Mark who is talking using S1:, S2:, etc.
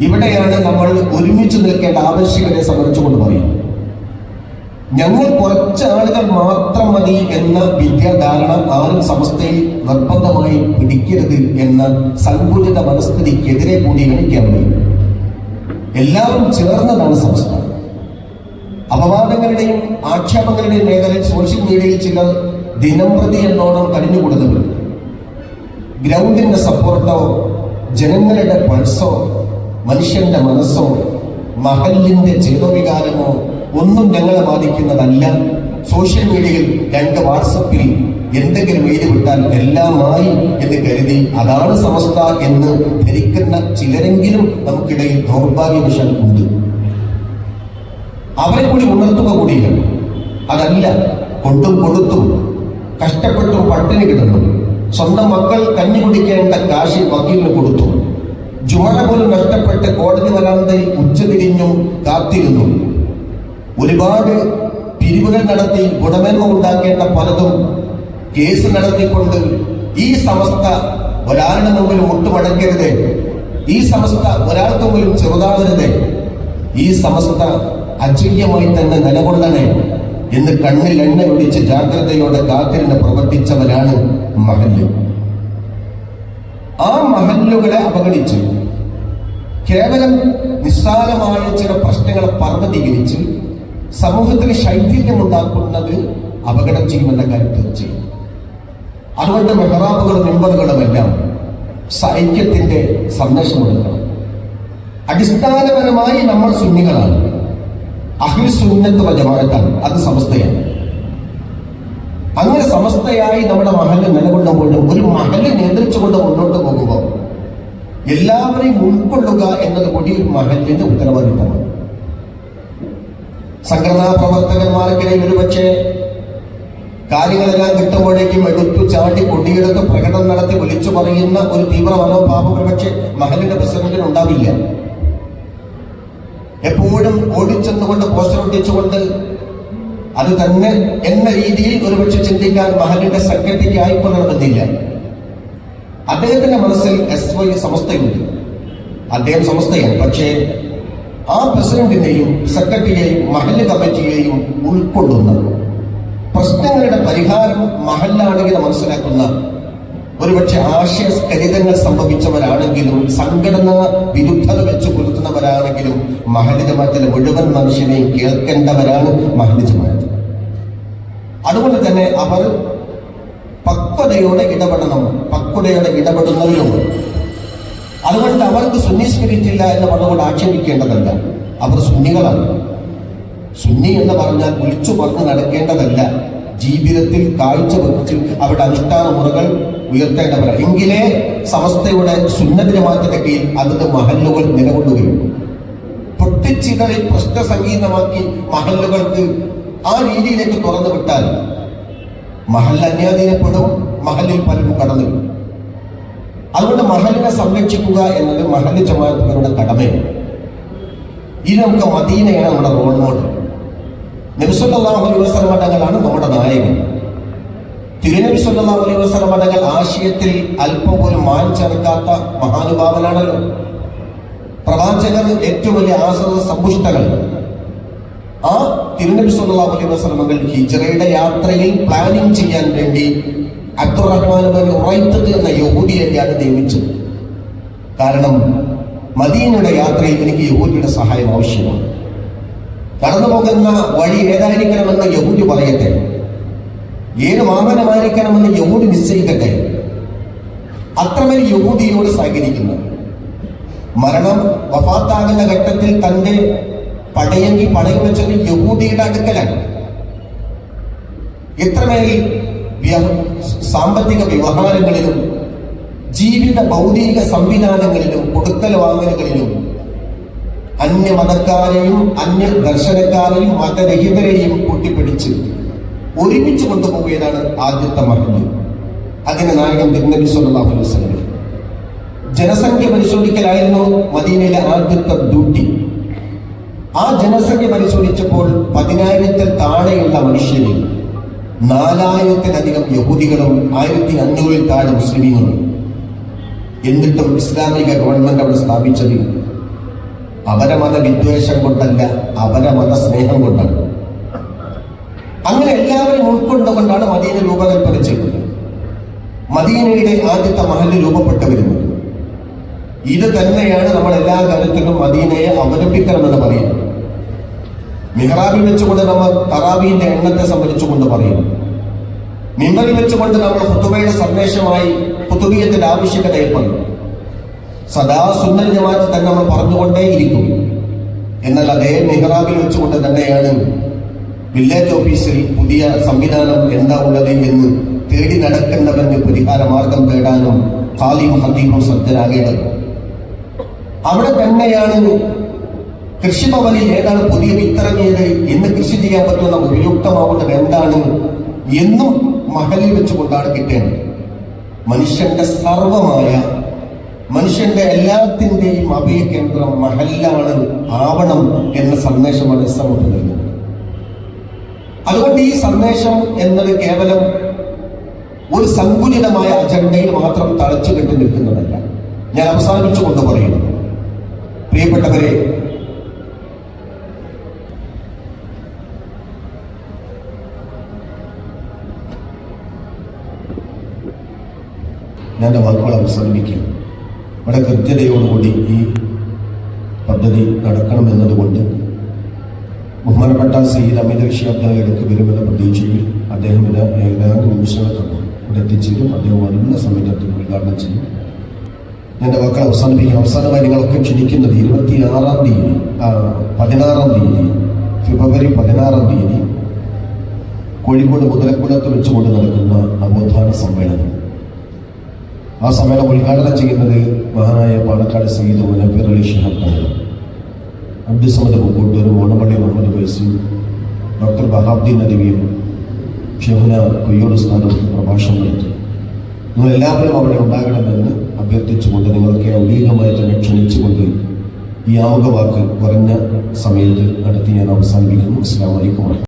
S1: ഇവിടെയാണ് നമ്മൾ ഒരുമിച്ച് നിൽക്കേണ്ട ആവശ്യകതയെ സംബന്ധിച്ചുകൊണ്ട് പറയുന്നത്. ഞങ്ങൾ കുറച്ച് ആളുകൾ മാത്രം മതി എന്ന വിദ്യാധാരണ ആരും സമസ്തയിൽ നിർബന്ധമായി പിടിക്കരുത് എന്ന സങ്കുചിത മനസ്ഥിതിക്കെതിരെ കൂടി കാണിക്കാൻ കഴിയും എല്ലാവരും ചേർന്നതാണ് സമസ്ത അപവാദങ്ങളുടെയും ആക്ഷേപങ്ങളുടെയും മേഖലയിൽ സോഷ്യൽ മീഡിയയിൽ ചിലർ ദിനംപ്രതി എന്നോണം കഴിഞ്ഞുകൂടുന്നുണ്ട് ഗ്രൗണ്ടിന്റെ സപ്പോർട്ടോ ജനങ്ങളുടെ പൾസോ മനുഷ്യന്റെ മനസ്സോ മഹലിന്റെ ചേതോവികാരമോ ഒന്നും ഞങ്ങളെ ബാധിക്കുന്നതല്ല. സോഷ്യൽ മീഡിയയിൽ രണ്ട് വാട്സപ്പിൽ എന്തെങ്കിലും എഴുതി വിട്ടാൽ എല്ലാമായി എന്ന് കരുതി അതാണ് സമസ്ത എന്ന് ധരിക്കുന്ന ചിലരെങ്കിലും നമുക്കിടയിൽ ദൗർഭാഗ്യവശം ഉണ്ട്. അവരെ കൂടി ഉണർത്തുക കൂടിയാണ് അതല്ല കൊണ്ടും കൊടുത്തും കഷ്ടപ്പെട്ടും പട്ടിണി കിടന്നു. സ്വന്തം മക്കൾ കഞ്ഞി കുടിക്കേണ്ട കാശി വക്കീലിന് കൊടുത്തു. ജുമറ പോലും നഷ്ടപ്പെട്ട് കോടതി വരാന്തയിൽ ഉച്ചതിരിഞ്ഞും കാത്തിരുന്നു. ഒരുപാട് പിരിവുകൾ നടത്തി ഗുണമേന്മ ഉണ്ടാക്കേണ്ട പലതും കേസ് നടത്തിക്കൊണ്ട് ഈ സമസ്ത ഒരാളുടെ മുമ്പിൽ മുട്ടുമടക്കരുത്. ഈ സമസ്ത ഒരാൾക്ക് മുമ്പിലും ചെറുതാവരുത്. ഈ സമസ്ത അജയ്യമായി തന്നെ നിലകൊള്ളണേ എന്ന് കണ്ണിൽ എണ്ണ ഒഴിച്ച് ജാഗ്രതയോടെ കാത്തിരുന്ന് പ്രവർത്തിച്ചവരാണ് മഹല്ല്. ആ മഹല്ലുകളെ അവഗണിച്ച് കേവലം നിസ്സാരമായ ചില പ്രശ്നങ്ങളെ പർവതീകരിച്ച് സമൂഹത്തിൽ ശൈഥില്യം ഉണ്ടാക്കുന്നത് അപകടം ചെയ്യുമെന്ന കാര്യം ചെയ്യും. അതുകൊണ്ട് മെഹറാബുകളും മെമ്പറുകളുമെല്ലാം സൈക്യത്തിന്റെ സന്ദേശം കൊടുക്കണം അടിസ്ഥാനപരമായി നമ്മൾ സുന്നികളാണ്. അഹിൽ സുന്നത്ത് ജമാഅത്താണ്. അത് സമസ്തയാണ്. അങ്ങനെ സമസ്തയായി നമ്മുടെ മഹൽ നിലകൊള്ളുമ്പോഴും ഒരു മഹൽ നിയന്ത്രിച്ചുകൊണ്ട് മുന്നോട്ട് പോകുമ്പോൾ എല്ലാവരെയും ഉൾക്കൊള്ളുക എന്നത് കൂടി ഒരു മഹലിന്റെ ഉത്തരവാദിത്തമാണ്. സംഘടനാ പ്രവർത്തകന്മാർക്കിടയിൽ ഒരുപക്ഷെ കാര്യങ്ങളെല്ലാം കിട്ടുമ്പോഴേക്കും എടുത്തു ചാട്ടി കൊടിയെടുത്ത് പ്രകടനം നടത്തി വിളിച്ചു പറയുന്ന ഒരു തീവ്ര മനോഭാവം ഒരുപക്ഷെ മഹലിന്റെ പ്രസിഡന്റിന് ഉണ്ടാവില്ല. എപ്പോഴും ഓടിച്ചെന്നുകൊണ്ട് പോസ്റ്റർ ഒട്ടിച്ചുകൊണ്ട് അത് തന്നെ എന്ന രീതിയിൽ ഒരുപക്ഷെ ചിന്തിക്കാൻ മഹലിന്റെ സെക്രട്ടറിക്ക് ആയിക്കൊള്ളണമെന്നില്ല. അദ്ദേഹത്തിന്റെ മനസ്സിൽ എസ് വൈ സമസ്തയുണ്ട്. അദ്ദേഹം സമസ്തയാണ്. പക്ഷേ ആ പ്രസിഡന്റിനെയും സെക്രട്ടറിയെയും മഹൽ കമ്മിറ്റിയെയും ഉൾക്കൊള്ളുന്ന പ്രശ്നങ്ങളുടെ പരിഹാരം മഹലിലാണെങ്കിൽ മനസ്സിലാക്കുന്ന ഒരുപക്ഷെ ആശയസ്കരിതങ്ങൾ സംഭവിച്ചവരാണെങ്കിലും സംഘടനാ വിരുദ്ധത വെച്ച് മഹലി മഹല്ല് മുഴുവൻ മനുഷ്യനെയും കേൾക്കേണ്ടവരാണ് മഹലി ജമാത്ത് അതുകൊണ്ട് തന്നെ അവർ പക്വതയോടെ ഇടപെടണം പക്വതയോടെ ഇടപെടുന്നവരുണ്ട് അതുകൊണ്ട് അവർക്ക് സുന്നി സ്പിരിറ്റ് എന്ന് പറഞ്ഞുകൊണ്ട് ആക്ഷേപിക്കേണ്ടതല്ല. അവർ സുന്നികളാണ്. സുന്നി എന്ന് പറഞ്ഞാൽ വിളിച്ചു പറഞ്ഞ് നടക്കേണ്ടതല്ല. ജീവിതത്തിൽ കാഴ്ച വെച്ച് അവരുടെ അനുഷ്ഠാന മുറകൾ ഉയർത്തേണ്ടവരാണ് എങ്കിലേ സമസ്തയുടെ സുന്നതിന് മാറ്റത്തെ കീഴിൽ അതിന്റെ മഹല്ലുകൾ നിലകൊള്ളുകയുള്ളൂ. പൊട്ടിച്ചിതറി പ്രശ്ന സംഗീതമാക്കി മഹല്ലുകൾക്ക് ആ രീതിയിലേക്ക് തുറന്നു വിട്ടാൽ മഹൽ അന്യാധീനപ്പെടും മഹലിൽ പലരും കടന്നു അതുകൊണ്ട് മഹലിനെ സംരക്ഷിക്കുക എന്നത് മഹൽ ജമാഅത്തുകാരുടെ കടമയാണ്. ഇത് നമുക്ക് മദീനയാണ് നമ്മുടെ റോൾ മോഡൽ നിമിഷങ്ങളാണ് അലൈഹി വസല്ലം നമ്മുടെ നായകൻ. തിരുനബി സല്ലല്ലാഹു അലൈഹി വസല്ലം തങ്ങൾ ആശയത്തിൽ അല്പം പോലും മാനിച്ചെടുക്കാത്ത മഹാനുഭാവനാണല്ലോ. പ്രവാചകർ ഏറ്റവും വലിയ ആശ്രത സമ്പുഷ്ടകൾ. ആ തിരുനബി സല്ലല്ലാഹു അലൈഹി വസല്ലം തങ്ങൾ ഹിജ്റയുടെ യാത്രയിൽ പ്ലാനിങ് ചെയ്യാൻ വേണ്ടി അബ്ദുറഹ്മാൻ ഉറൈത്തത് എന്ന യഹൂദിയെയാണ് നിയമിച്ചത്. കാരണം മദീനയുടെ യാത്രയിൽ എനിക്ക് യഹൂദിയുടെ സഹായം ആവശ്യമാണ്. കടന്നു പോകുന്ന വഴി ഏതായിരിക്കണമെന്ന് യഹൂദി പറയട്ടെ? ഏത് വാഹനമായിരിക്കണമെന്ന് യഹൂദി നിശ്ചയിക്കട്ടെ? അത്രമേൽ യഹൂദിയോട് സഹകരിക്കുന്നു. മരണം വഫാത്താകുന്ന ഘട്ടത്തിൽ തന്റെ പടയങ്കി പണയം വെച്ചത് യഹൂദിയുടെ അടുക്കലാണ്. എത്രമേൽ സാമ്പത്തിക വ്യവഹാരങ്ങളിലും ജീവിത ഭൗതിക സംവിധാനങ്ങളിലും കൊടുക്കൽ വാങ്ങലുകളിലും അന്യ മതക്കാരെയും അന്യ ദർശനക്കാരെയും മതരഹിതരെയും കൂട്ടിപ്പിടിച്ച് ഒരുമിച്ച് കൊണ്ടുപോവുകയാണ് ആദ്യത്തെ മഹല്ല് അതിന് നായകൻ തിരുനബി സല്ലല്ലാഹു അലൈഹി വസല്ലം. ജനസംഖ്യ പരിശോധിക്കലായിരുന്നു മദീനയിലെ ആദ്യത്തെ ഡ്യൂട്ടി. ആ ജനസംഖ്യ പരിശോധിച്ചപ്പോൾ പതിനായിരത്തിൽ താഴെയുള്ള മനുഷ്യരിൽ നാലായിരത്തിലധികം യഹൂദികളും ആയിരത്തി അഞ്ഞൂറിൽ താഴെ മുസ്ലിമീങ്ങളും. എന്നിട്ടും ഇസ്ലാമിക ഗവൺമെന്റ് അവിടെ സ്ഥാപിച്ചത് അവരെ മത വിദ്വേഷം കൊണ്ടല്ല അവരെ മത സ്നേഹം കൊണ്ടാണ്. അങ്ങനെ എല്ലാവരും ഉൾക്കൊണ്ടുകൊണ്ടാണ് മദീന രൂപകൽപ്പന ചെയ്തത് മദീനയുടെ ആദ്യത്തെ മഹൽ രൂപപ്പെട്ടു വരുന്നത് ഇത് തന്നെയാണ് നമ്മൾ എല്ലാ കാര്യത്തിലും മദീനയെ അവലംബിക്കണമെന്ന് പറയുന്നത്. മിഹ്റാബിൽ വെച്ചുകൊണ്ട് നമ്മൾ തറാബീന്റെ എണ്ണത്തെ സംബന്ധിച്ചുകൊണ്ട് പറയുന്നു മിമ്പറിൽ വെച്ചുകൊണ്ട് നമ്മൾ ഫുത്തുബയുടെ സന്ദേശമായി പുതുബിയത്തിന്റെ ആവശ്യകതയെ പറയും. സദാ സുന്ദര ജമാഅത്ത് തന്നെ നമ്മൾ പറഞ്ഞുകൊണ്ടേയിരിക്കും. എന്നാൽ അതേ മിഹ്റാബിൽ വെച്ചുകൊണ്ട് തന്നെയാണ് വില്ലേജ് ഓഫീസിൽ പുതിയ സംവിധാനം എന്താ ഉള്ളത് എന്ന് തേടി നടക്കുന്നവന് പരിഹാര മാർഗം തേടാനും ഖാലിയും ഹദീമും സജ്ജരാകേണ്ടത് അവിടെ തന്നെയാണ് കൃഷിഭവനിൽ ഏതാണ് പുതിയ വിത്തിറങ്ങിയത് എന്ന് കൃഷി ചെയ്യാൻ പറ്റുന്ന ഉപയുക്തമാവുന്നത് എന്താണ് എന്നും മഹലിൽ വെച്ചുകൊണ്ടാണ് കിട്ടേണ്ടത്. മനുഷ്യന്റെ സർവമായ മനുഷ്യന്റെ എല്ലാത്തിന്റെയും അഭയകേന്ദ്രം മഹല്ലാണ് ആവണം എന്ന സന്ദേശമാണ് ഇസ്ലാം നൽകുന്നത് അതുകൊണ്ട് ഈ സന്ദേശം എന്നത് കേവലം ഒരു സങ്കുലിതമായ അജണ്ടയിൽ മാത്രം തളച്ചു കെട്ടി നിൽക്കുന്നതല്ല. ഞാൻ അവസാനിപ്പിച്ചുകൊണ്ട് പറയുന്നു. പ്രിയപ്പെട്ടവരെ ഞാൻ വാക്കുകൾ അവസാനിപ്പിക്കും. ഇവിടെ കൃത്യതയോടുകൂടി ഈ പദ്ധതി നടക്കണമെന്നതുകൊണ്ട് ബഹുമാനപ്പെട്ട സയ്യിദ് അമിത് ഷിയാബ്ദാലിലേക്ക് വരുമെന്ന പ്രതീക്ഷയിൽ അദ്ദേഹത്തിന് ഏതാനും നിമിഷങ്ങൾക്കകം ഇവിടെ എത്തിച്ചേരും. അദ്ദേഹം വരുന്ന സമയത്ത് ഉദ്ഘാടനം ചെയ്യും. എന്റെ വാക്കുകൾ അവസാനിപ്പിക്കും. അവസാനമായി നിങ്ങളൊക്കെ ക്ഷണിക്കുന്നത് ഇരുപത്തി ആറാം തീയതി പതിനാറാം തീയതി ഫെബ്രുവരി പതിനാറാം തീയതി കോഴിക്കോട് മുതലക്കുളത്ത് വെച്ചുകൊണ്ട് നടക്കുന്ന നവോത്ഥാന സമ്മേളനം. ആ സമ്മേളനം ഉദ്ഘാടനം ചെയ്യുന്നത് മഹാനായ പാലക്കാട് സയ്യിദ് മുനഫിർ അലി ഷിഹാബ് തങ്ങൾ അബ്ദുസമദ് പൂക്കോട്ടൂരും ഓണപ്പള്ളി മുഹമ്മദ് ഫൈസും ഡോക്ടർ ബഹാബ്ദീൻ നദിവിയും ഷെഹുന കൊയ്യോട് സ്ഥാനം പ്രഭാഷണം നടത്തി. നിങ്ങൾ എല്ലാവരും അവിടെ ഉണ്ടാകണമെന്ന് അഭ്യർത്ഥിച്ചുകൊണ്ട് നിങ്ങളൊക്കെ ഔദ്യോഗികമായി തന്നെ ക്ഷണിച്ചുകൊണ്ട് ഈ ആമുഖ വാക്ക് കുറഞ്ഞ സമയത്ത് നടത്തി ഞാൻ അവസാനിപ്പിക്കുന്നു. അസ്സാം വലൈക്കും